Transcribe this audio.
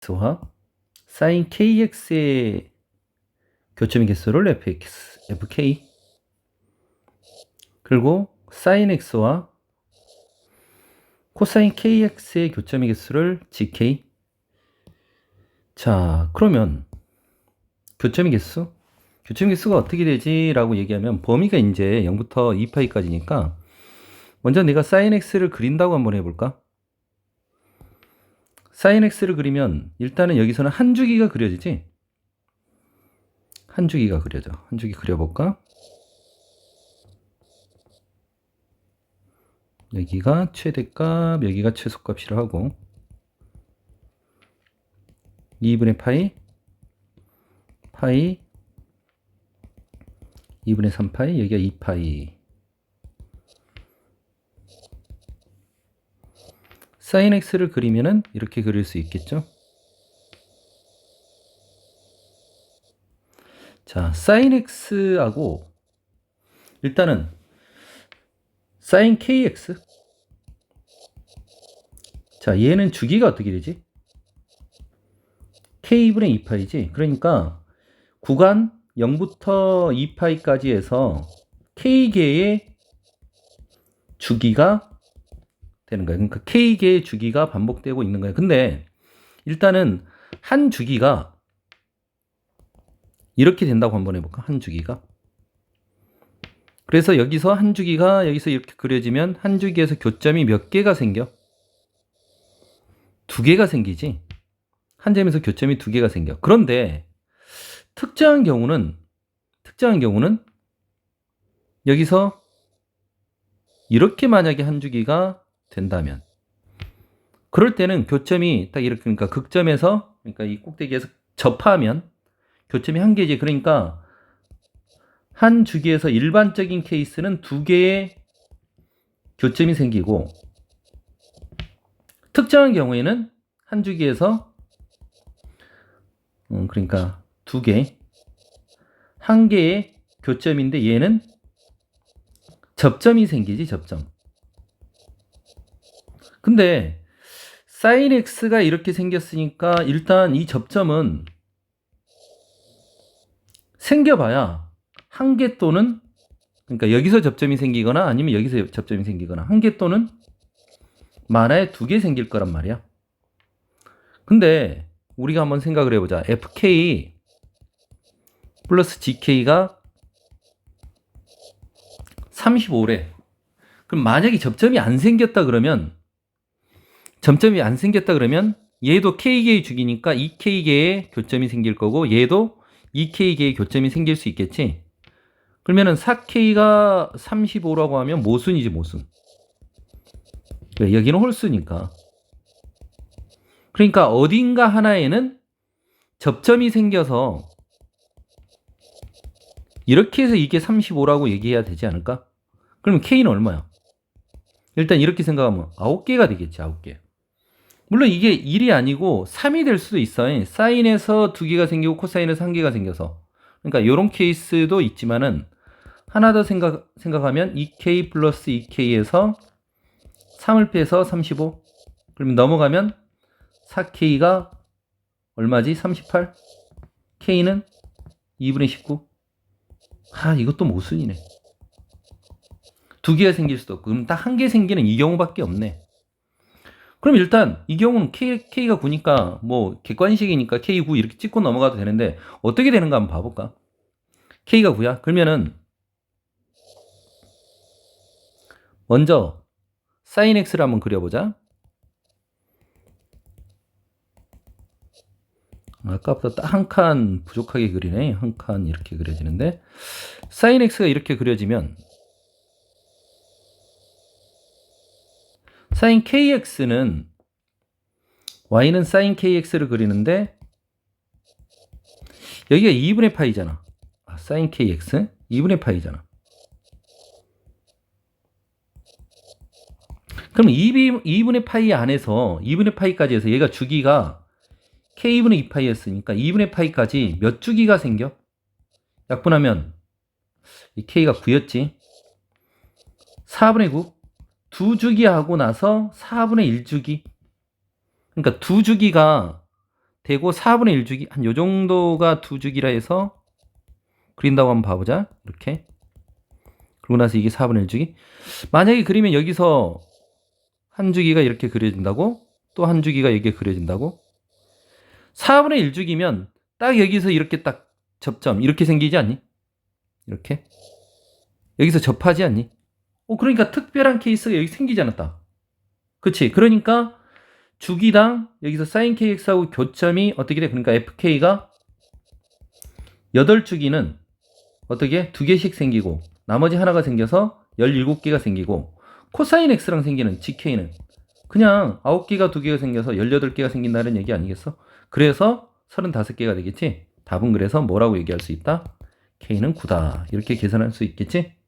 x와 sin kx의 교점의 개수를 fx, fk 그리고 sin x와 코사인 kx의 교점의 개수를 gk 자 그러면 교점의 개수 교점의 개수가 어떻게 되지? 라고 얘기하면 범위가 이제 0부터 2파이까지니까 먼저 내가 sin x를 그린다고 한번 해볼까? Sin x를 그리면 일단은 여기서는 한 주기가 그려지지? 한 주기가 그려져. 한 주기 그려볼까? 여기가 최대값, 여기가 최소값이라 하고 2분의 파이, 파이, 2분의 3파이, 여기가 2파이 sin x를 그리면은 이렇게 그릴 수 있겠죠? 자, sin x하고 일단은 sin kx 자, 얘는 주기가 어떻게 되지? k분의 2파이지. 그러니까 구간 0부터 2파이까지 해서 k개의 주기가 되는 거예요. 그러니까 k개의 주기가 반복되고 있는 거예요. 근데 일단은 한 주기가 이렇게 된다고 한번 해볼까? 한 주기가. 그래서 여기서 한 주기가 여기서 이렇게 그려지면 한 주기에서 교점이 몇 개가 생겨? 두 개가 생기지. 한 점에서 교점이 두 개가 생겨. 그런데 특정한 경우는 특정한 경우는 여기서 이렇게 만약에 한 주기가 된다면 그럴 때는 교점이 딱 이렇게 그러니까 극점에서 그러니까 이 꼭대기에서 접하면 교점이 한 개지. 그러니까 한 주기에서 일반적인 케이스는 두 개의 교점이 생기고 특정한 경우에는 한 주기에서 음, 그러니까 두 개, 한 개의 교점인데 얘는 접점이 생기지 접점. 근데 sin x가 이렇게 생겼으니까 일단 이 접점은 생겨봐야 한 개 또는 그러니까 여기서 접점이 생기거나 아니면 여기서 접점이 생기거나 한 개 또는 많아야 두개 생길 거란 말이야. 근데 우리가 한번 생각을 해보자. fk 플러스 gk가 35래. 그럼 만약에 접점이 안 생겼다 그러면 점점이 안 생겼다 그러면 얘도 k개의 주기니까 2k개의 교점이 생길 거고 얘도 2k개의 교점이 생길 수 있겠지. 그러면은 4k가 35라고 하면 모순이지 모순. 왜? 여기는 홀수니까. 그러니까 어딘가 하나에는 접점이 생겨서 이렇게 해서 이게 35라고 얘기해야 되지 않을까? 그러면 K는 얼마야? 일단 이렇게 생각하면 9개가 되겠지, 9개. 물론 이게 1이 아니고 3이 될 수도 있어요. 사인에서 2개가 생기고 코사인에서 1개가 생겨서. 그러니까 이런 케이스도 있지만은 하나 더 생각, 생각하면 2K 플러스 2K에서 3을 빼서 35. 그러면 넘어가면 4K가 얼마지? 38. K는 2분의 19. 아, 이것도 모순이네. 두 개가 생길 수도 없고, 그럼 딱 한 개 생기는 이 경우밖에 없네. 그럼 일단 이 경우는 K, K가 9니까 뭐 객관식이니까 K9 이렇게 찍고 넘어가도 되는데 어떻게 되는가 한번 봐볼까? K가 9야? 그러면은 먼저 sin x를 한번 그려보자. 아까보다 딱 한 칸 부족하게 그리네. 한 칸 이렇게 그려지는데 sin x가 이렇게 그려지면 sin kx는 y는 sin kx를 그리는데 여기가 2분의 파이잖아. 아, sin kx 2분의 파이잖아. 그럼 2, 2분의 파이 안에서 2분의 파이까지 해서 얘가 주기가 k분의 2파이였으니까 2분의 파이까지 몇 주기가 생겨? 약분하면 이 k가 9였지. 4분의 9. 두 주기 하고 나서 4분의 1주기. 그러니까 두 주기가 되고 4분의 1주기 한 요 정도가 두 주기라 해서 그린다고 한번 봐보자. 이렇게. 그러고 나서 이게 4분의 1주기. 만약에 그리면 여기서 한 주기가 이렇게 그려진다고? 또 한 주기가 여기에 그려진다고? 4분의 1주기면 딱 여기서 이렇게 딱 접점 이렇게 생기지 않니? 이렇게 여기서 접하지 않니? 어 그러니까 특별한 케이스가 여기 생기지 않았다. 그치? 그러니까 주기당 여기서 sin kx하고 교점이 어떻게 돼? 그러니까 fk가 8주기는 어떻게? 두 개씩 생기고 나머지 하나가 생겨서 17개가 생기고 코사인 x랑 생기는 gk는 그냥 9개가 두 개가 생겨서 18개가 생긴다는 얘기 아니겠어? 그래서 35개가 되겠지? 답은 그래서 뭐라고 얘기할 수 있다? k는 9다. 이렇게 계산할 수 있겠지?